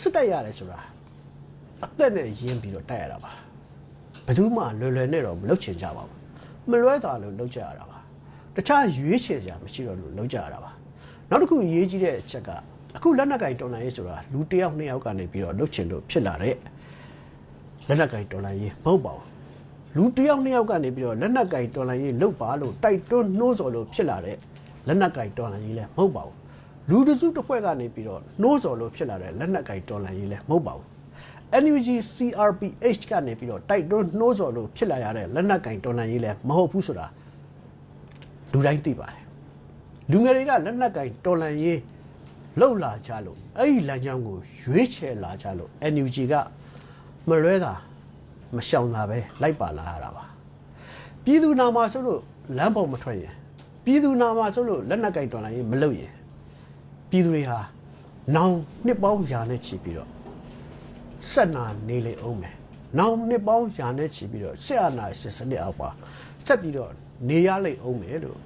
စစ်တိုက်ရတယ်ဆိုတာအသက်နဲ့ရင်းပြီးတော့တိုက်ရတာပါဘယ်သူမှလွယ်လွယ်နဲ့တော့မလုပ်ချင်ကြပါဘူးမလွဲတာလို့လုပ်ကြရတာပါတခြားရွေးချယ်စရာမရှိတော့လို့လုပ်ကြရတာပါနောက်တစ်ခုအရေးကြီးတဲ့အချက်ကအခုလက်နက်ကင်တော်လှန်ရေးဆိုတာလူတစ်ယောက်နှစ်ယောက်ကနေပြီးတော့လုပ်ချင်လို့ဖြစ်လာတဲ့လက်နက်ကင်တော်လှန်ရေးမဟုတ်ပါဘူးလူတစ်ယောက်နှစ်ယောက်ကနေပြီးတော့လက်နက်ကင်တော်လှန်ရေးလုပ်ပါလို့တိုက်တွန်းနှိုးဆော်လို့ဖြစ်လာတဲ့လက်နက်ကင်တော်လှန်ရေးလည်းမဟုတ်ပါဘူး လူတစ်စုတစ်ဖွဲ့ကနေပြီးတော့နှိုးဆော်လို့ဖြစ်လာတဲ့လက်နက်ကင်တော်လှန်ရေးလည်းမဟုတ်ပါဘူး NUG CRPH ကနေပြီးတော့တိုက်တွန်းနှိုးဆော်လို့ဖြစ်လာရတဲ့လက်နက်ကင်တော်လှန်ရေးလည်းမဟုတ်ဘူးဆိုတာလူတိုင်းသိပါတယ်လူငယ်တွေကလက်နက်ကင်တော်လှန်ရေးလှုပ်လာကြလို့အဲ့ဒီလမ်းကြောင်းကိုရွေးချယ်လာကြလို့ NUG ကမလွဲတာမရှောင်တာပဲလိုက်ပါလာရတာပါပြည်သူနာမှာဆိုလို့လမ်းပေါ်မထွက်ရင်ပြည်သူနာမှာဆိုလို့လက်နက်ကင်တော်လှန်ရေးမလုပ်ရင် ပြည်သူတွေဟာနောင်နှစ်ပေါင်းရာနဲ့ချီပြီးတော့ဆက်နာနေလေအောင်မယ်။နောက်နှစ်ပေါင်းရာနဲ့ချီပြီးတော့ဆက်အာနာရှင်စနစ်အောက်ပါဆက်ပြီးတော့နေရလိမ့်အောင်မယ်လို့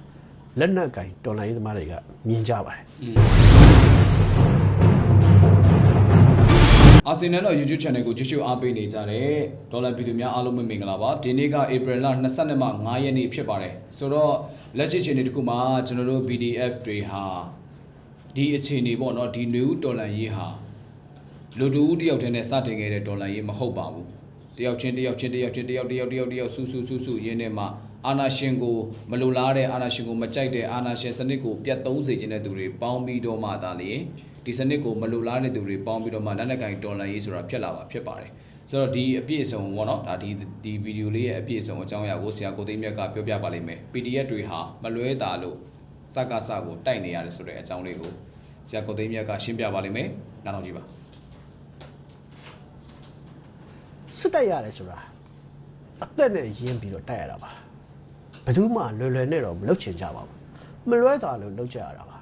လက်နက်ကင်တော်လိုင်းသမားတွေကမြင်ကြပါတယ်အာဆင်နယ်တော့ YouTube channel ကိုကြည့်ရှုအားပေးနေကြတဲ့ဒေါ်လာဗီဒီယိုများအားလုံးပဲမင်္ဂလာပါဒီနေ့က April လ22မှ9ရက်နေ့ဖြစ်ပါတယ်ဆိုတော့လက်ရှိချိန်ဒီတစ်ခုမှာကျွန်တော်တို့ PDF တွေဟာ ဒီအခြေအနေပေါ့နော်ဒီနွေဦးဒေါ်လာရေးဟာလူတူဦးတယောက်တည်းနဲ့စတင်ခဲ့တဲ့ဒေါ်လာရေးမဟုတ်ပါဘူးတယောက်ချင်းတယောက်ချင်းတယောက်ချင်းတယောက်တယောက်တယောက်တယောက်ဆူဆူဆူဆူရင်းနဲ့မှအာနာရှင်ကိုမလိုလားတဲ့အာနာရှင်ကိုမကြိုက်တဲ့အာနာရှင်စနစ်ကိုပြတ်သုံးစေခြင်းတဲ့သူတွေပေါင်းပြီးတော့မှသာလေဒီစနစ်ကိုမလိုလားတဲ့သူတွေပေါင်းပြီးတော့မှလက်နက်ကင်ဒေါ်လာရေးဆိုတာဖြစ်လာပါဖြစ်ပါတယ်ဆိုတော့ဒီအပြည့်အစုံပေါ့နော်ဒါဒီဒီဗီဒီယိုလေးရဲ့အပြည့်အစုံအကြောင်းအရာကိုဆရာကိုသိန်းမြတ်ကပြောပြပါလိမ့်မယ် PDF တွေဟာမလွဲတာလို့စကားစကိုတိုက်နေရတယ်ဆိုတဲ့အကြောင်းလေးကို ဆရာကိုသိန်းမြတ်ကရှင်းပြပါလိမ့်မယ်နားထောင်ကြည့်ပါစစ်တိုက်ရတယ်ဆိုတာအသက်နဲ့ရင်းပြီးတော့တိုက်ရတာပါဘယ်သူမှလွယ်လွယ်နဲ့တော့မလုပ်ချင်ကြပါဘူးမလွဲတာလို့လုပ်ကြရတာပါ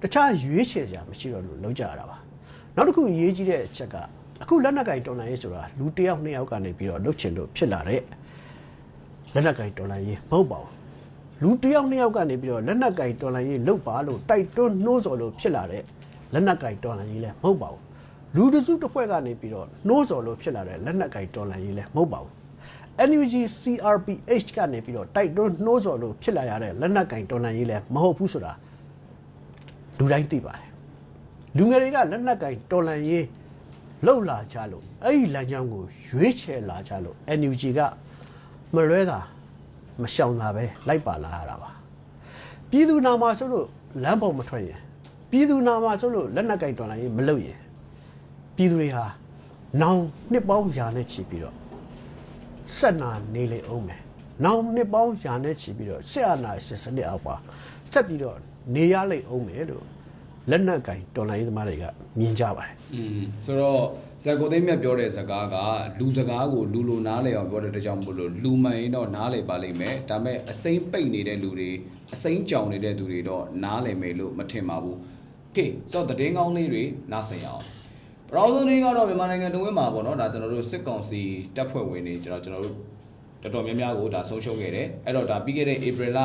တခြားရွေးချယ်စရာမရှိတော့လို့လုပ်ကြရတာပါနောက်တစ်ခုအရေးကြီးတဲ့အချက်ကအခုလက်နက်ကင်တော်လှန်ရေးဆိုတာလူတစ်ယောက်နှစ်ယောက်ကနေပြီးတော့လုပ်ချင်လို့ဖြစ်လာတဲ့လက်နက်ကင်တော်လှန်ရေးမဟုတ်ပါဘူး လူတစ်ယောက်နှစ်ယောက်ကနေပြီးတော့လက်နက်ကင်တော်လှန်ရေးလုပ်ပါလို့တိုက်တွန်းနှိုးဆော်လို့ဖြစ်လာတဲ့လက်နက်ကင်တော်လှန်ရေးလည်းမဟုတ်ပါဘူးလူတစ်စုတစ်ဖွဲ့ကနေပြီးတော့နှိုးဆော်လို့ဖြစ်လာတဲ့လက်နက်ကင်တော်လှန်ရေးလည်းမဟုတ်ပါဘူး NUG CRPH ကနေပြီးတော့တိုက်တွန်းနှိုးဆော်လို့ဖြစ်လာရတဲ့လက်နက်ကင်တော်လှန်ရေးလည်းမဟုတ်ဘူးဆိုတာလူတိုင်းသိပါတယ်လူငယ်တွေကလက်နက်ကင်တော်လှန်ရေးလှုပ်လာကြလို့အဲ့ဒီလမ်းကြောင်းကိုရွေးချယ်လာကြလို့ NUG ကမလွဲတာ မရှောင်တာပဲလိုက်ပါလာရတာပါပြည်သူနာမှာဆိုလို့လမ်းပေါ်မထွက်ရင်ပြည်သူနာမှာဆိုလို့လက်နက်ကင်တော်လှန်ရေးမလုပ်ရင်ပြည်သူတွေဟာနောင်နှစ်ပေါင်းရာနဲ့ချီပြီးတော့ဆက်နာနေလေအောင်မယ်။နောင်နှစ်ပေါင်းရာနဲ့ချီပြီးတော့ဆက်အာနာရှင်စနစ်အောက်ပါဆက်ပြီးတော့နေရလိမ့်အောင်မယ်လို့လက်နက်ကင်တော်လိုင်းသမားတွေကမြင်ကြပါတယ်อืมဆိုတော့ ဇာကိုသိမ့်မြတ်ပြောတဲ့စကားကလူစကားကိုလူလိုနားလည်အောင်ပြောတဲ့တကြောင်မို့လို့လူမှန်ရင်တော့နားလည်ပါလိမ့်မယ်ဒါပေမဲ့အစိမ့်ပိတ်နေတဲ့လူတွေအစိမ့်ကြောင်နေတဲ့သူတွေတော့နားလည်မယ်လို့မထင်ပါဘူးကဲဆိုတော့တည်င်းကောင်းလေးတွေနားဆင်အောင်ပရောဆုံးတွေကတော့မြန်မာနိုင်ငံတဝင်းမှာပေါ့နော်ဒါကျွန်တော်တို့စစ်ကောင်စီတပ်ဖွဲ့ဝင်တွေကျွန်တော်ကျွန်တော်တို့တော်တော်များများကိုဒါဆုံးရှုံးခဲ့တယ်အဲ့တော့ဒါပြီးခဲ့တဲ့ April လ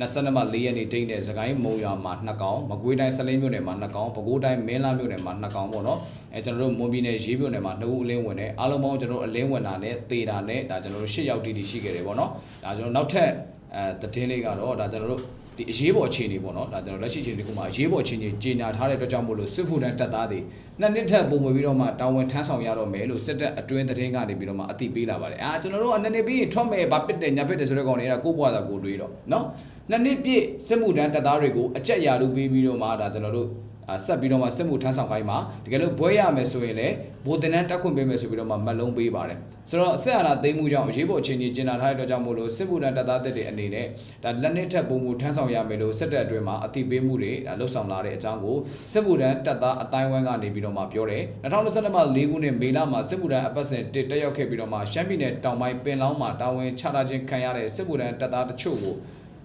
22မှ4ရက်နေ့တိတ်တဲ့သခိုင်းမုံရွာမှာ2កောင်မကွေးတိုင်းစလင်းမြို့နယ်မှာ2កောင်ပဲခူးတိုင်းမင်းလာမြို့နယ်မှာ2កောင်ပေါ့နော် အဲကျွန်တော်တို့မွန်ပြည်နယ်ရေးမြို့နယ်မှာ2ဦးအလင်းဝင်တယ်အားလုံးပေါင်းကျွန်တော်တို့အလင်းဝင်တာနဲ့တေတာနဲ့ဒါကျွန်တော်တို့10ယောက်တီတီရှိခဲ့တယ်ပေါ့နော်ဒါကျွန်တော်နောက်ထပ်အဲသတင်းလေးကတော့ဒါကျွန်တော်တို့ဒီအရေးပေါ်အခြေအနေပေါ့နော်ဒါကျွန်တော်လက်ရှိအခြေအနေတခုမှာအရေးပေါ်အခြေအနေကြီးညာထားတဲ့အတွက်ကြောင့်မို့လို့စစ်ဖူတန်းတပ်သားတွေနှစ်နှစ်ထပ်ပုံမွေပြီးတော့မှတာဝန်ထမ်းဆောင်ရတော့မယ်လို့စစ်တပ်အတွင်းသတင်းကနေပြီးတော့မှအသိပေးလာပါတယ်အာကျွန်တော်တို့ကနှစ်နှစ်ပြီးရင်ထွက်မယ်ဗာပစ်တယ်ညာပစ်တယ်ဆိုတဲ့ကောင်တွေကကိုယ့်ဘဝသာကိုယ်တွေးတော့နော်နှစ်နှစ်ပြည့်စစ်မှုတန်းတပ်သားတွေကိုအကြက်ရာလူပေးပြီးတော့မှဒါကျွန်တော်တို့အာ ဆက်ပြီးတော့မှစစ်မှုထမ်းဆောင်ပိုင်းမှာတကယ်လို့ဘွဲရမယ်ဆိုရင်လည်းဘိုးတင်တန်းတက်ခွင့်ပေးမယ်ဆိုပြီးတော့မှမတ်လုံးပေးပါတယ်ဆိုတော့ဆက်အာဏာသိမ်းမှုကြောင့်အရေးပေါ်အခြေအနေကျင်းပထားတဲ့အတွက်ကြောင့်မို့လို့စစ်မှုထမ်းတပ်သားတွေအနေနဲ့ဒါလက်နက်ထက်ပုံမှုထမ်းဆောင်ရမယ်လို့စစ်တပ်အတွင်းမှာအသိပေးမှုတွေဒါလှုပ်ဆောင်လာတဲ့အကြောင်းကိုစစ်မှုထမ်းတပ်သားအတိုင်းဝိုင်းကနေပြီးတော့မှပြောတယ်2022မှာ၄ခုနှစ်မေလမှာစစ်မှုထမ်းအပတ်စဉ်တစ်တက်ရောက်ခဲ့ပြီးတော့မှရှမ်းပြည်နယ်တောင်ပိုင်းပင်လောင်းမှာတာဝန်ချထားခြင်းခံရတဲ့စစ်မှုထမ်းတပ်သားတချို့ကို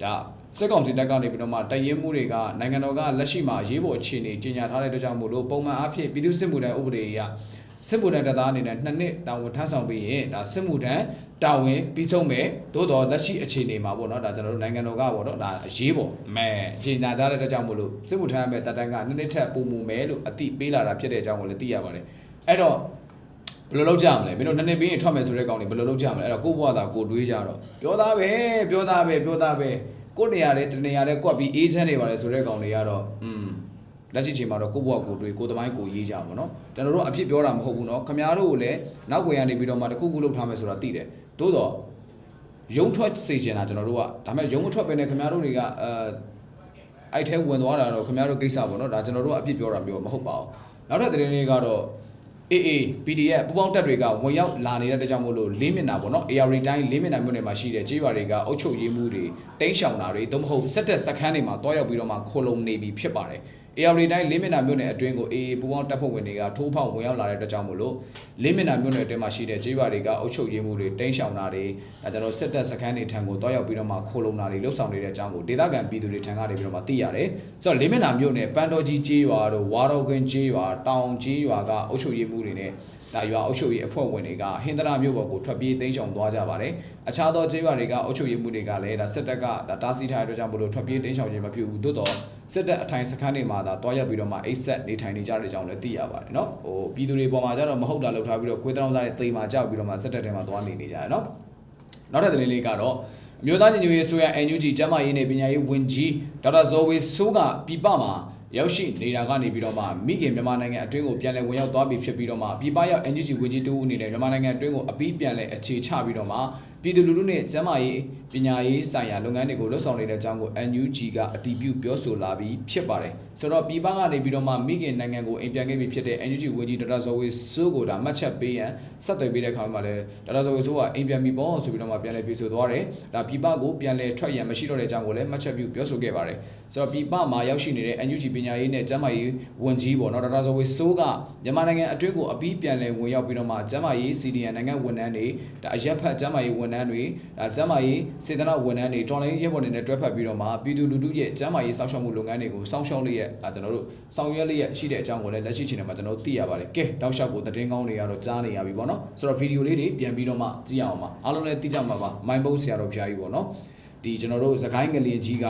ဒါ စစ်ကောင်စီတပ်ကနေပြီးတော့မှတရင်မှုတွေကနိုင်ငံတော်ကလက်ရှိမှာရေးပေါ်အခြေအနေကြီးညာထားတဲ့အတွက်ကြောင့်မို့လို့ပုံမှန်အားဖြင့်ပြည်သူစစ်မှုထမ်းဥပဒေအရစစ်မှုထမ်းတပ်သားအနေနဲ့နှစ်နှစ်တာဝန်ထမ်းဆောင်ပြီးရင်ဒါစစ်မှုထမ်းတာဝန်ပြီးဆုံးမယ်သို့တော့လက်ရှိအခြေအနေမှာပေါ့နော်ဒါကျွန်တော်တို့နိုင်ငံတော်ကပေါ့နော်ဒါအရေးပေါ်မဲကြီးညာထားတဲ့အတွက်ကြောင့်မို့လို့စစ်မှုထမ်းရဲ့တပ်တန်းကနှစ်နှစ်ထပ်ပုံမူမယ်လို့အတိပေးလာတာဖြစ်တဲ့အကြောင်းကိုလည်းသိရပါတယ်အဲ့တော့ဘယ်လိုလုပ်ကြမလဲမင်းတို့နှစ်နှစ်ပြီးရင်ထွက်မယ်ဆိုတဲ့ကောင်တွေဘယ်လိုလုပ်ကြမလဲအဲ့တော့ကိုယ့်ဘဝသာကိုယ်တွေးကြတော့ပြောသားပဲပြောသားပဲပြောသားပဲ ကိုယ့်နေရာလဲတနေရာလဲကွက်ပြီးအေးချမ်းနေပါလေဆိုတဲ့ကောင်တွေကတော့อืมလက်ရှိချိန်မှာတော့ကိုယ့်ဘဝကိုယ်တွေးကိုယ်သမိုင်းကိုယ်ရေးကြပါတော့ကျွန်တော်တို့အဖြစ်ပြောတာမဟုတ်ဘူးเนาะခမားတို့ကိုလည်းနောက်ွယ်ကနေပြီးတော့မှတစ်ခုခုလုပ်ထားမယ်ဆိုတာသိတယ်သို့တော့ ရုံထွက်စေချင်တာကျွန်တော်တို့ကဒါပေမဲ့ရုံမထွက်ပဲနဲ့ခင်ဗျားတို့တွေကအဲအဲ့ထဲဝင်သွားတာတော့ခင်ဗျားတို့ကိစ္စပေါ့နော်ဒါကျွန်တော်တို့ကအပြစ်ပြောတာမျိုးမဟုတ်ပါဘူးနောက်ထပ်သတင်းလေးကတော့ AA PDF ပူပေါင်းတပ်တွေကဝင်ရောက်လာနေတဲ့အတွက်ကြောင့်မို့လို့လေးမျက်နှာပေါ့နော် AR တိုင်းလေးမျက်နှာမြို့နယ်မှာရှိတဲ့ကြေးရွာတွေကအုပ်ချုပ်ရေးမှုတွေတိန့်ရှောင်တာတွေသို့မဟုတ်စက်တက်စခန်းတွေမှာတွားရောက်ပြီးတော့မှခိုလုံနေပြီဖြစ်ပါတယ် AR တိုင်းလေးမျက်နှာမြို့နယ်အတွင်းကို AA ပူပေါင်းတပ်ဖွဲ့ဝင်တွေကထိုးဖောက်ဝင်ရောက်လာတဲ့အတွက်ကြောင့်မို့လို့လေးမျက်နှာမြို့နယ်အတွင်းမှာရှိတဲ့ကြေးရွာတွေကအုပ်ချုပ်ရေးမှုတွေတိန့်ရှောင်တာတွေဒါကျွန်တော်စက်တက်စခန်းတွေထံကိုတွားရောက်ပြီးတော့မှခိုလုံတာတွေလှုပ်ဆောင်နေတဲ့အကြောင်းကိုဒေသခံပြည်သူတွေထံကနေပြီးတော့မှသိရတယ်ဆိုတော့လေးမျက်နှာမြို့နယ်ပန်းတော်ကြီးကြေးရွာတို့ဝါတော်ခွင်းကြေးရွာတောင်ကြေးရွာကအုပ်ချုပ်ရေးမှုတွေနဲ့ဒါရွာအုပ်ချုပ်ရေးအဖွဲ့ဝင်တွေကဟင်္ဒရာမြို့ပေါ်ကိုထွက်ပြေးသိမ်းဆောင်သွားကြပါတယ်။အခြားသောကျေးရွာတွေကအုပ်ချုပ်ရေးမှုတွေကလည်းဒါစစ်တပ်ကဒါတားဆီးထားတဲ့အတွက်ကြောင့်မလို့ထွက်ပြေးသိမ်းဆောင်ခြင်းမပြုဘူး။သို့တော့ စစ်တပ်အထိုင်စခန်းတွေမှာဒါတွားရောက်ပြီးတော့မှအိတ်ဆက်နေထိုင်နေကြတဲ့အကြောင်းလည်းသိရပါတယ်နော်။ဟိုပြည်သူတွေပေါ်မှာကျတော့မဟုတ်တာလုပ်ထားပြီးတော့ခွေးတောင်းသားတွေတိမ်မှာကြောက်ပြီးတော့မှစစ်တပ်ထဲမှာတွားနေနေကြတယ်နော်။နောက်ထပ်သတင်းလေးကတော့အမျိုးသားညီညွတ်ရေးဆိုရ NUG ကျန်းမာရေးနဲ့ပညာရေးဝန်ကြီးဒေါက်တာဇော်ဝေဆိုးကပြည်ပမှာရောက်ရှိနေတာကနေပြီးတော့မှမိခင်မြန်မာနိုင်ငံအတွင်းကိုပြန်လည်ဝင်ရောက်သွားပြီဖြစ်ပြီးတော့မှပြည်ပရောက် NUG ဝန်ကြီးတူအနေနဲ့မြန်မာနိုင်ငံအတွင်းကိုအပြီးပြန်လည်အခြေချပြီးတော့မှပြည်သူလူထုနဲ့ကျန်းမာရေးပညာရေးဆိုင်ရာလုပ်ငန်းတွေကိုလှုပ်ဆောင်နေတဲ့အကြောင်းကို NUG ကအတည်ပြုပြောဆိုလာပြီးဖြစ်ပါတယ်ဆိုတော့ပြည်ပကနေပြီးတော့မှမိခင်နိုင်ငံကိုအိမ်ပြန်ခဲ့ပြီဖြစ်တဲ့ NUG ဝန်ကြီးဒေါက်တာဇော်ဝေဆိုးကိုဒါမှတ်ချက်ပေးရန်ဆက်သွယ်ပေးတဲ့အခါမှာလည်းဒေါက်တာဇော်ဝေဆိုးကအိမ်ပြန်ပြီပေါ့ဆိုပြီးတော့မှပြန်လည်ပြေဆိုသွားတယ်ဒါပြည်ပကိုပြန်လည်ထွက်ရန်မရှိတော့တဲ့အကြောင်းကိုလည်းမှတ်ချက်ပြုပြောဆိုခဲ့ပါတယ်ဆိုတော့ပြည်ပမှာရောက်ရှိနေတဲ့ NUG ပညာရေးနဲ့ကျန်းမာရေးဝန်ကြီးပေါ့နော်ဒေါက်တာဇော်ဝေဆိုးကမြန်မာနိုင်ငံအတွင်းကိုအပြီးပြန်လည်ဝင်ရောက်ပြီးတော့မှကျန်းမာရေး CDN နိုင်ငံဝန်ထမ်းတွေဒါအရက်ဖတ်ကျန်းမာရေးဝန်ထမ်းတွေဒါကျန်းမာရေးစေတနာဝန်ထမ်းတွေတော်လိုင်းရဲဘော်တွေနဲ့တွဲဖက်ပြီးတော့မှပြည်သူလူထုရဲ့ကျန်းမာရေးစောင့်ရှောက်မှုလုပ်ငန်းတွေကိုစောင့်ရှောက်လျက်ဒါကျွန်တော်တို့ဆောင်ရွက်လျက်ရှိတဲ့အကြောင်းကိုလည်းလက်ရှိချိန်မှာကျွန်တော်တို့သိရပါတယ်ကဲတောက်လျှောက်ကိုသတင်းကောင်းတွေကတော့ကြားနေရပြီပေါ့နော်ဆိုတော့ဗီဒီယိုလေးတွေပြန်ပြီးတော့မှကြည့်အောင်ပါအားလုံးလည်းသိကြမှာပါမိုင်းပုတ်ဆရာတော်ဖျားကြီးပေါ့နော်ဒီကျွန်တော်တို့သခိုင်းငလင်ကြီးက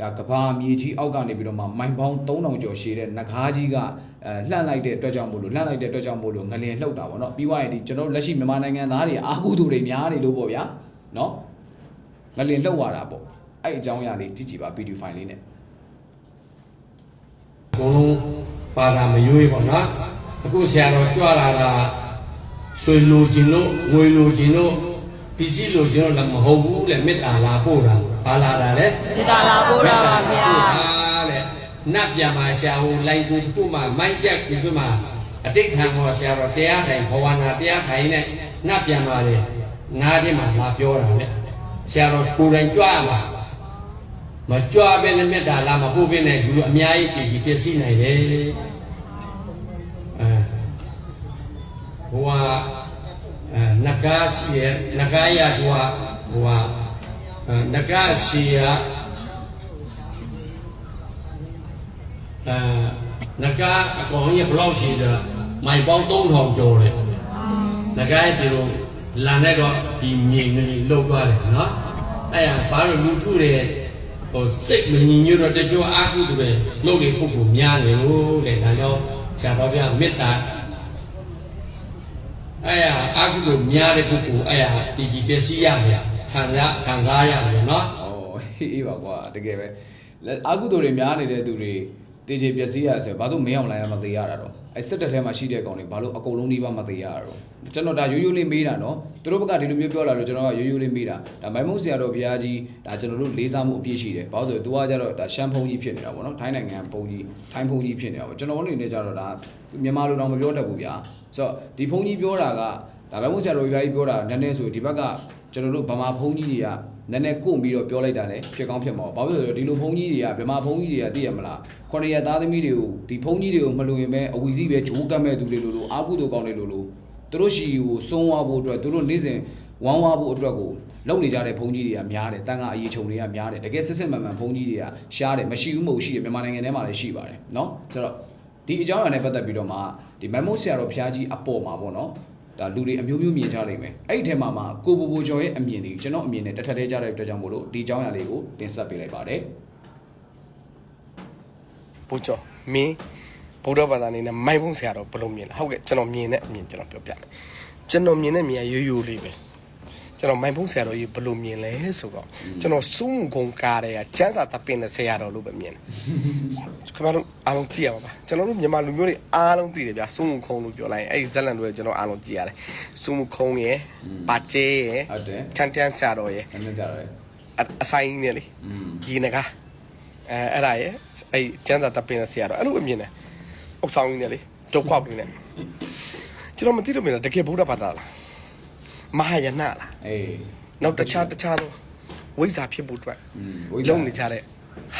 ဒါကဘာမြေကြီးအောက်ကနေပြီးတော့မှမိုင်ပေါင်း3000ကျော်ရှည်တဲ့နဂါးကြီးကအဲလှန့်လိုက်တဲ့အတွက်ကြောင့်မို့လို့လှန့်လိုက်တဲ့အတွက်ကြောင့်မို့လို့ငလင်လှုပ်တာပေါ့နော်ပြီးွားရင်ဒီကျွန်တော်တို့လက်ရှိမြန်မာနိုင်ငံသားတွေအာဟုသူတွေများနေလို့ပေါ့ဗျာနော်ငလင်လှုပ်ရတာပေါ့အဲ့အကြောင်းအရာလေးကြည့်ကြည့်ပါဗီဒီယိုဖိုင်လေးနဲ့အကုန်လုံးပါတာမရွေးပေါ့နော်အခုဆရာတော်ကြွလာတာရွှေလိုချင်လို့ငွေလိုချင်လို့ ပစ္စည်းလိုကျွန်တော်လည်းမဟုတ်ဘူးလေမေတ္တာလာပို့တာဘာလာတာလဲမေတ္တာလာပို့တာပါဗျာလေနတ်ပြန်မှာရှာဟိုလိုက်ကိုပို့မှာမိုက်ချက်ကိုပြမှာအတိတ်ခံဟောဆရာတော်တရားထိုင်ဘဝနာတရားထိုင်နဲ့နတ်ပြန်ပါလေနားထဲမှာလာပြောတာလေဆရာတော်ကိုယ်တိုင်ကြွလာမကြွပဲနဲ့မေတ္တာလာမပို့ပဲနဲ့ဒီလိုအများကြီးပြည်ပြည့်စည်နိုင်တယ်အဲဘဝ နဂါစီရနဂါရဟိုဟာဟိုဟာအဲနဂါစီရအဲနဂါအကောင်ကြီးဘယ်လောက်ရှိတယ်မိုင်ပေါင်း3000ကျော်တယ်နဂါရဲ့ဒီလိုလာနေတော့ဒီမြေငလီလုတ်သွားတယ်နော်အဲ့ဒါဘာလို့လူထုတွေဟိုစိတ်မငြိမ်ညွတ်တော့တချို့အာဟုသူတွေနှုတ်လေးပုဂ္ဂိုလ်များနေလို့တဲ့ဒါကြောင့်ဆရာတော်ဘုရားမေတ္တာ အဲ့ရအာဟုသူများတဲ့ပုဂ္ဂိုလ်အဲ့ရတည်ကြည်ပျက်စီးရမယ်ခံစားခံစားရမယ်နော်။အော်အေးပါကွာတကယ်ပဲလက်အာကုသိုလ်တွေများနေတဲ့သူတွေ တေချေပျက်စီးရဆိုရင်ဘာလို့မင်းအောင်လိုင်းရမသေးရတာတော့အဲစစ်တပ်ထဲမှာရှိတဲ့ကောင်တွေဘာလို့အကုန်လုံးနှိပါမသေးရတာတော့ကျွန်တော်ဒါရိုးရိုးလေးမေးတာနော်သူတို့ဘက်ကဒီလိုမျိုးပြောလာတော့ကျွန်တော်ကရိုးရိုးလေးမေးတာဒါမိုင်းမုံဆရာတော်ဘုရားကြီးဒါကျွန်တော်တို့လေးစားမှုအပြည့်ရှိတယ်ဘာလို့လဲဆိုတော့သူကကြတော့ဒါရှမ်းဖုံကြီးဖြစ်နေတာပေါ့နော်ထိုင်းနိုင်ငံဖုံကြီးထိုင်းဖုံကြီးဖြစ်နေတာပေါ့ကျွန်တော်တို့အနေနဲ့ကြတော့ဒါမြန်မာလိုတော့မပြောတတ်ဘူးဗျာဆိုတော့ဒီဖုံကြီးပြောတာကဒါမိုင်းမုံဆရာတော်ဘုရားကြီးပြောတာနည်းနည်းဆိုဒီဘက်ကကျွန်တော်တို့ဗမာဖုံကြီးတွေက နည်းနည်းကုန့်ပြီးတော့ပြောလိုက်တာလည်းဖြစ်ကောင်းဖြစ်မှာပါဘာဖြစ်လို့လဲဆိုတော့ဒီလိုဘုန်းကြီးတွေကဗမာဘုန်းကြီးတွေကသိရမလားခொနရသားသမီးတွေကိုဒီဘုန်းကြီးတွေကိုမလို့ရင်ပဲအဝီစီပဲဂျိုးကတ်မဲ့သူတွေလိုလိုအာကုသိုလ်ကောင်းတွေလိုလိုသူတို့ရှိကိုစုံဝါဖို့အတွက်သူတို့နေ့စဉ်ဝမ်းဝါဖို့အတွက်ကိုလုပ်နေကြတဲ့ဘုန်းကြီးတွေကများတယ်တန်ခါအရေးချုံတွေကများတယ်တကယ်စစ်စစ်မှန်မှန်ဘုန်းကြီးတွေကရှားတယ်မရှိဘူးမဟုတ်ရှိတယ်မြန်မာနိုင်ငံထဲမှာလည်းရှိပါတယ်เนาะဆိုတော့ဒီအကြောင်းအရာနဲ့ပတ်သက်ပြီးတော့မှဒီမန်မို့ဆရာတော်ဘုရားကြီးအပေါ်မှာပေါ့နော် ဒါလူတွေအမျိုးမျိုးမြင်ကြလိမ့်မယ်အဲ့ဒီထဲမှာမှကိုဘူဘူကျော်ရဲ့အမြင်တွေကျွန်တော်အမြင်နဲ့တစ်ထပ်တည်းကြတဲ့အတွက်ကြောင့်မို့လို့ဒီအကြောင်းအရာလေးကိုတင်ဆက်ပေးလိုက်ပါတယ်ဘုံကျော်မင်းဗုဒ္ဓဘာသာအနေနဲ့မိုင်ဖုံးဆရာတော်ဘယ်လိုမြင်လဲဟုတ်ကဲ့ကျွန်တော်မြင်တဲ့အမြင်ကျွန်တော်ပြောပြမယ်ကျွန်တော်မြင်တဲ့အမြင်ကရိုးရိုးလေးပဲ ကျွန်တော်မိုင်ဖုံးဆရာတော်ကြီးဘယ်လိုမြင်လဲဆိုတော့ကျွန်တော်စုံကုံကားတဲ့ကကျန်းစာတပင်တဲ့ဆရာတော်လို့ပဲမြင်တယ်ခင်ဗျားတို့အားလုံးကြည့်ရပါပါကျွန်တော်တို့မြန်မာလူမျိုးတွေအားလုံးသိတယ်ဗျာစုံခုံလို့ပြောလိုက်ရင်အဲ့ဒီဇက်လန်တွေကျွန်တော်အားလုံးကြည့်ရတယ်စုံခုံရယ်ပါကျဲရယ်ဟုတ်တယ်ချန်တန်ဆရာတော်ရယ်အဲ့နဲ့ကြတော့လေအအဆိုင်ကြီးနဲ့လေอืมဒီနကအဲအဲ့ဒါရဲ့အဲ့ကျန်းစာတပ်ပင်းဆရာတော့အဲ့လိုအမြင်နဲ့အုပ်ဆောင်ကြီးနဲ့လေဒုက္ခတွေနဲ့ကျွန်တော်မသိလို့မြင်တာတကယ်ဗုဒ္ဓဘာသာလား မဟာယနာလားအေးနောက်တခြားတခြားသောဝိဇ္ဇာဖြစ်ဖို့အတွက်อืมဝိဇ္ဇာလုံနေကြတဲ့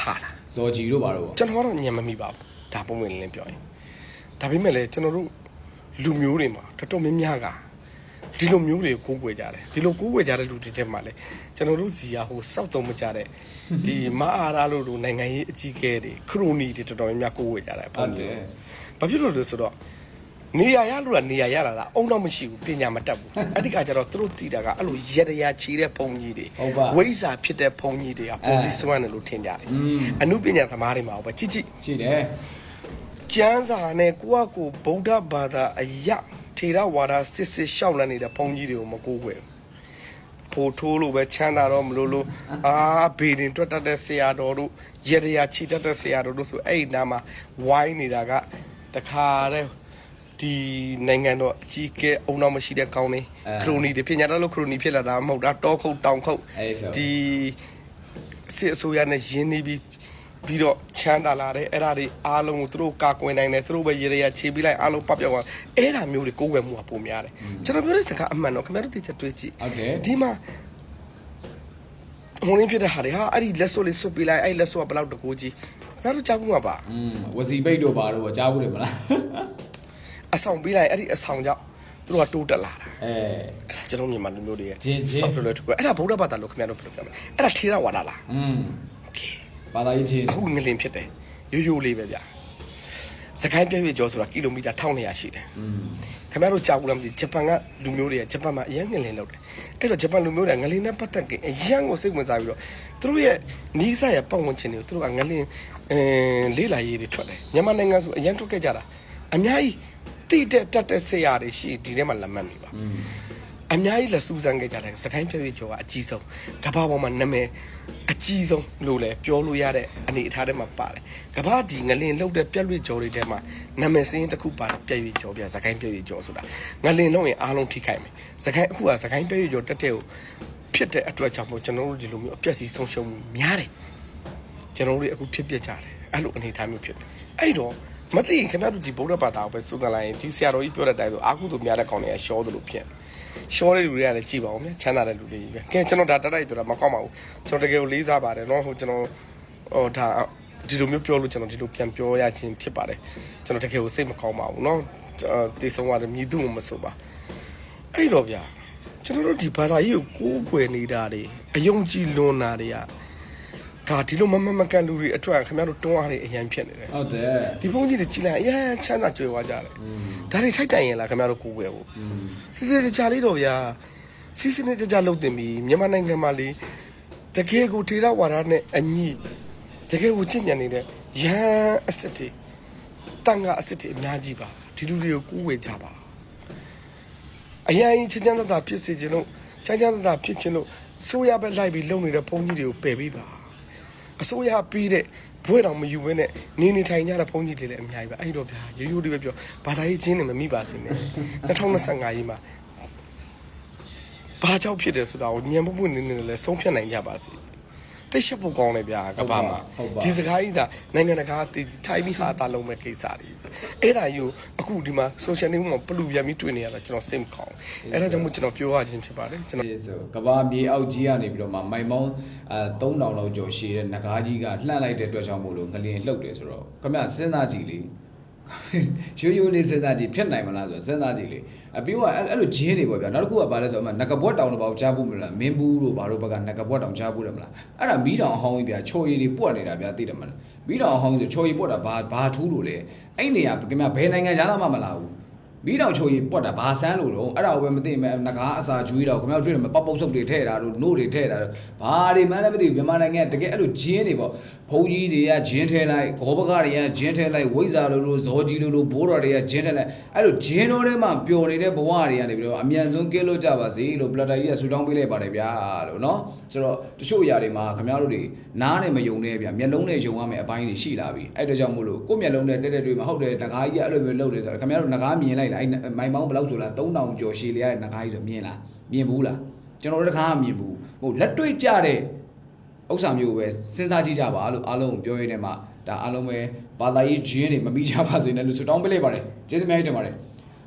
ဟာလားဇော်ကြီးတို့ပါတော့ကျွန်တော်ကတော့ညံမမိပါဘူးဒါပုံဝင်လင်းပြောရင်ဒါပေမဲ့လည်းကျွန်တော်တို့လူမျိုးတွေမှာတော်တော်များများကဒီလိုမျိုးတွေကိုကိုးကွယ်ကြတယ်ဒီလိုကိုးကွယ်ကြတဲ့လူတွေထဲမှာလည်းကျွန်တော်တို့ဇီယာဟိုစောက်သုံးမကြတဲ့ဒီမအားရလို့လို့နိုင်ငံရေးအကြီးအကဲတွေခရိုနီတွေတော်တော်များများကိုးကွယ်ကြတယ်ဟုတ်တယ်ဘာဖြစ်လို့လဲဆိုတော့ နေရာရလို့ကနေရာရလာတာအုံတော့မရှိဘူးပညာမတတ်ဘူးအဲ့ဒီကကြတော့သူတို့တီတာကအဲ့လိုရရရချီတဲ့ဘုံကြီးတွေဟုတ်ပါဝိဇ္ဇာဖြစ်တဲ့ဘုံကြီးတွေကပုံပြီးစွမ်းတယ်လို့ထင်ကြတယ်อืมအမှုပညာသမားတွေမှာပဲကြည့်ကြည့်ရှိတယ်ကျမ်းစာနဲ့ကိုယ့်အကိုဗုဒ္ဓဘာသာအယထေရဝါဒစစ်စစ်ရှောက်လန်းနေတဲ့ဘုန်းကြီးတွေကိုမကိုးကွယ်ဘူးဖိုထိုးလို့ပဲချမ်းသာတော့မလို့လို့အာဘေးရင်တွတ်တတ်တဲ့ဆရာတော်တို့ရရရချီတတ်တဲ့ဆရာတော်တို့ဆိုအဲ့ဒီနားမှာဝိုင်းနေတာကတခါတဲ့ ဒီနိုင်ငံတော်အကြီးအကဲအုံတော်မရှိတဲ့ကောင်းနေခရိုနီတွေပြင်ညာတော့လို့ခရိုနီဖြစ်လာတာမဟုတ်တာတောခုတ်တောင်ခုတ်အဲ့ဆိုဒီစစ်အစိုးရနဲ့ရင်းနှီးပြီးပြီးတော့ချမ်းသာလာတယ်အဲ့ဒါတွေအားလုံးကိုသူတို့ကာကွယ်နိုင်တယ်သူတို့ပဲရေရရခြေပြီးလိုက်အားလုံးပပျောက်သွားအဲ့ဒါမျိုးတွေကိုယ်ဝယ်မှုကပုံများတယ်ကျွန်တော်ပြောတဲ့စကားအမှန်တော့ခင်ဗျားတို့သိချက်တွေးကြည့်ဟုတ်တယ်ဒီမှာဟိုရင်းဖြစ်တဲ့ဟာတွေဟာအဲ့ဒီလက်စွပ်လေးစွပ်ပေးလိုက်အဲ့ဒီလက်စွပ်ကဘယ်လောက်တကူကြီးခင်ဗျားတို့ကြားဘူးမှာပါอืมဝစီပိတ်တို့ပါတော့ကြားဘူးတယ်မလား အဆောင်ပေးလိုက်အဲ့ဒီအဆောင်ကြောင့်သူတို့ကတိုးတက်လာတာ အဲ အဲ့ဒါကျွန်တော်မြန်မာလူမျိုးတွေရဲ့ ဂျင်းဂျင်း ဆော့ဖ်ဝဲတစ်ခုအဲ့ဒါဗုဒ္ဓဘာသာလို့ခင်ဗျားတို့ဘယ်လိုပြောမလဲအဲ့ဒါထေရဝါဒလား อืม โอเค ဘာသာရေးချင်း အခုငလင်ဖြစ်တယ်ရိုးရိုးလေးပဲဗျစကိုင်းပြည့်ပြည့်ကျော်ဆိုတာကီလိုမီတာ1200ရှိတယ် อืม ခင်ဗျားတို့ကြားဘူးလားမသိဂျပန်ကလူမျိုးတွေကဂျပန်မှာအရင်ငလင်လောက်တယ်အဲ့တော့ဂျပန်လူမျိုးတွေကငလင်နဲ့ပတ်သက်ကြအရန်ကိုစိတ်ဝင်စားပြီးတော့သူတို့ရဲ့နီးစပ်ရပတ်ဝန်းကျင်တွေကိုသူတို့ကငလင်အဲလေးလာရေးတွေထွက်တယ်မြန်မာနိုင်ငံဆိုအရန်ထွက်ခဲ့ကြတာအများကြီး တိတက်တက်တဲ့ဆရာတွေရှိဒီထဲမှာလက်မှတ်မိပါอืมအများကြီးလက်စူးစမ်းခဲ့ကြတယ်စကိုင်းပြည့်ပြည့်ကျော်ကအကြီးဆုံးကမ္ဘာပေါ်မှာနာမည်အကြီးဆုံးလို့လည်းပြောလို့ရတဲ့အနေအထားထဲမှာပါတယ်ကမ္ဘာဒီငလင်လှုပ်တဲ့ပြက်လွေကျော်တွေထဲမှာနာမည်စင်းတစ်ခုပါတယ်ပြည့်ပြည့်ကျော်ပြစကိုင်းပြည့်ပြည့်ကျော်ဆိုတာငလင်လုံးရင်အားလုံးထိခိုက်မယ်စကိုင်းအခုကစကိုင်းပြည့်ပြည့်ကျော်တက်တဲ့ကိုဖြစ်တဲ့အတွက်ကြောင့်မို့ကျွန်တော်တို့ဒီလိုမျိုးအပျက်စီးဆုံးရှုံးမှုများတယ်ကျွန်တော်တို့အခုဖြစ်ပြကြတယ်အဲ့လိုအနေအထားမျိုးဖြစ်တယ်အဲ့တော့ မသိရင်ခင်ဗျားတို့ဒီဗုဒ္ဓဘာသာကိုပဲစုသလိုက်ရင်ဒီဆရာတော်ကြီးပြောတဲ့အတိုင်းဆိုအာဟုသူများတဲ့ကောင်တွေကရှောသလိုဖြစ်ရှောတဲ့လူတွေကလည်းကြည်ပါအောင်ဗျချမ်းသာတဲ့လူတွေကြီးပဲကဲကျွန်တော်ဒါတတိုက်ပြောတာမကောက်ပါဘူးကျွန်တော်တကယ်ကိုလေးစားပါတယ်နော်ဟိုကျွန်တော်ဟိုဒါဒီလိုမျိုးပြောလို့ကျွန်တော်ဒီလိုပြန်ပြောရခြင်းဖြစ်ပါတယ်ကျွန်တော်တကယ်ကိုစိတ်မကောင်းပါဘူးနော်တေဆုံးရတယ်မြည်သူမဆိုပါအဲ့တော့ဗျာကျွန်တော်တို့ဒီဘာသာရေးကိုကိုးကွယ်နေတာတွေအယုံကြည်လွန်တာတွေက ဒါဒီလိုမမမကန်လူတွေအထွတ်ခင်ဗျားတို့တွန်းအားတွေအရင်ဖြစ်နေတယ်ဟုတ်တယ်ဒီဘုန်းကြီးတွေကြည်လိုက်အရင်ချမ်းသာကြွယ်ဝကြတယ်ဒါတွေထိုက်တိုင်ရင်လားခင်ဗျားတို့ကိုးကွယ်ဖို့อืมဒီဒီကြလေးတော့ဗျာစီစနစ်ကြကြလုပ်တင်ပြီးမြန်မာနိုင်ငံမှာလေတကယ်ကိုထေရဝါဒနဲ့အညီတကယ်ကိုကျင့်ကြံနေတဲ့ရဟန်းအစစ်တွေတန်ခါအစစ်တွေအများကြီးပါဒီလူတွေကိုကူးဝေကြပါအရင်ချင်းချမ်းသာသာဖြစ်စေခြင်းလို့ချမ်းချမ်းသာသာဖြစ်ခြင်းလို့ဆိုရပဲလိုက်ပြီးလုပ်နေတဲ့ဘုန်းကြီးတွေကိုပယ်ပေးပါ အစိုးရပြီးတဲ့ဘွဲတော်မယူဘဲနဲ့နေနေထိုင်ကြတဲ့ဘုန်းကြီးတွေလည်းအများကြီးပဲအဲ့တော့ဗျာရိုးရိုးလေးပဲပြောဘာသာရေးချင်းနေမမိပါစေနဲ့2025ရေးမှာဘာကြောင့်ဖြစ်တယ်ဆိုတာကိုညံပပွနေနေလဲဆုံးဖြတ်နိုင်ကြပါစေ တိတ်ရှက်ဖို့ကောင်းတယ်ဗျာကဘာမှာဒီစကားကြီးဒါနိုင်ငံတကာတည်ထိုင်ပြီးဟာတာလုံးမဲ့ကိစ္စတွေအဲ့ဒါယူအခုဒီမှာ social network မှာပလူပြန်ပြီးတွေ့နေရတာကျွန်တော်စိတ်မကောင်းအဲ့ဒါကြောင့်မို့ကျွန်တော်ပြောရခြင်းဖြစ်ပါတယ်ကျွန်တော်ဒီဆိုကဘာမြေအောက်ကြီးကနေပြီးတော့မှမိုင်မောင်းအဲ3000လောက်ကျော်ရှည်တဲ့နဂါးကြီးကလှန့်လိုက်တဲ့အတွက်ကြောင့်မို့လို့ငလျင်လှုပ်တယ်ဆိုတော့ခမစဉ်းစားကြည့်လေ ရိုးရိုးလေးစဉ်းစားကြည့်ဖြစ်နိုင်မလားဆိုတော့စဉ်းစားကြည့်လေအပြီးတော့အဲ့အဲ့လိုဂျင်းတွေပေါ့ဗျာနောက်တစ်ခုကဘာလဲဆိုတော့အမနဂဘွက်တောင်တော့ဘာကိုကြားဖို့မလားမင်းဘူးတို့ဘာတို့ဘက်ကနဂဘွက်တောင်ကြားဖို့တယ်မလားအဲ့ဒါမီးတောင်အဟောင်းကြီးဗျာချိုရည်တွေပွက်နေတာဗျာသိတယ်မလားမီးတောင်အဟောင်းကြီးဆိုချိုရည်ပွက်တာဘာဘာထူးလို့လဲအဲ့နေရာခင်ဗျဘယ်နိုင်ငံကြားလာမှမလာဘူး မီးတောင်ချိုရင်ပွက်တာဘာဆန်းလို့တော့အဲ့ဒါကိုပဲမသိမဲ့ငကားအစာကျွေးတော့ခင်ဗျားတို့တွေ့တယ်မပောက်ပုတ်ဆုပ်တွေထည့်တာတို့နို့တွေထည့်တာတို့ဘာတွေမှလည်းမသိဘူးမြန်မာနိုင်ငံကတကယ်အဲ့လိုဂျင်းတွေပေါ့ဘုံကြီးတွေကဂျင်းထဲလိုက်ဂောဘကတွေကဂျင်းထဲလိုက်ဝိဇ္ဇာလိုလိုဇောကြီးလိုလိုဘိုးတော်တွေကဂျင်းထဲလိုက်အဲ့လိုဂျင်းတော်ထဲမှာပျော်နေတဲ့ဘဝတွေကနေပြီးတော့အမြန်ဆုံးကဲလို့ကြပါစေလို့ပလက်တာကြီးကဆူတောင်းပေးလိုက်ပါတယ်ဗျာလို့နော်ဆိုတော့တချို့အရာတွေမှာခင်ဗျားတို့တွေနားနဲ့မယုံနဲ့ဗျာမျက်လုံးနဲ့ယုံရမယ့်အပိုင်းတွေရှိလာပြီအဲ့ဒါကြောင့်မို့လို့ကိုယ့်မျက်လုံးနဲ့တက်တက်တွေ့မှာဟုတ်တယ်ငကားကြီးကအဲ့လိုမျိုးလုပ်တယ်ဆိုတော့ခင်ဗျားတို့ငကားမြင်လိုက်လားအဲ့မိုင်ပေါင်းဘယ်လောက်ဆိုလား3000ကျော်ရှည်လျားတဲ့ငကားကြီးဆိုမြင်လားမြင်ဘူးလားကျွန်တော်တို့တခါမှမြင်ဘူးဟိုလက်တွေ့ကြတဲ့ဥစ္စာမျိုးပဲစဉ်းစားကြည့်ကြပါလို့အားလုံးကိုပြောရတဲ့မှာဒါအားလုံးပဲဘာသာရေးဂျင်းတွေမမိကြပါစေနဲ့လို့ဆုတောင်းပေးလိုက်ပါတယ်ကျေးဇူးများကြီးတင်ပါတယ်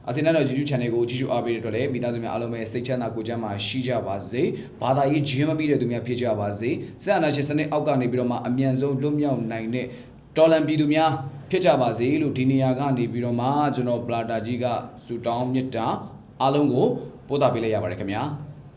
အစင်းတော့ YouTube channel ကိုကြည့်ရှုအားပေးတဲ့အတွက်လည်းမိသားစုများအားလုံးပဲစိတ်ချမ်းသာကိုယ်ကျန်းမာရှိကြပါစေဘာသာရေးဂျင်းမမိတဲ့သူများဖြစ်ကြပါစေဆက်အနာရှင်စနစ်အောက်ကနေပြီးတော့မှအမြန်ဆုံးလွတ်မြောက်နိုင်တဲ့တော်လန်ပြည်သူများ ဖြစ်ကြပါစေလို့ဒီနေရာကနေပြီးတော့မှကျွန်တော်ပလာတာကြီးကဆုတောင်းမြတ်တာအားလုံးကိုပို့တာပေးလိုက်ရပါတယ်ခင်ဗျာ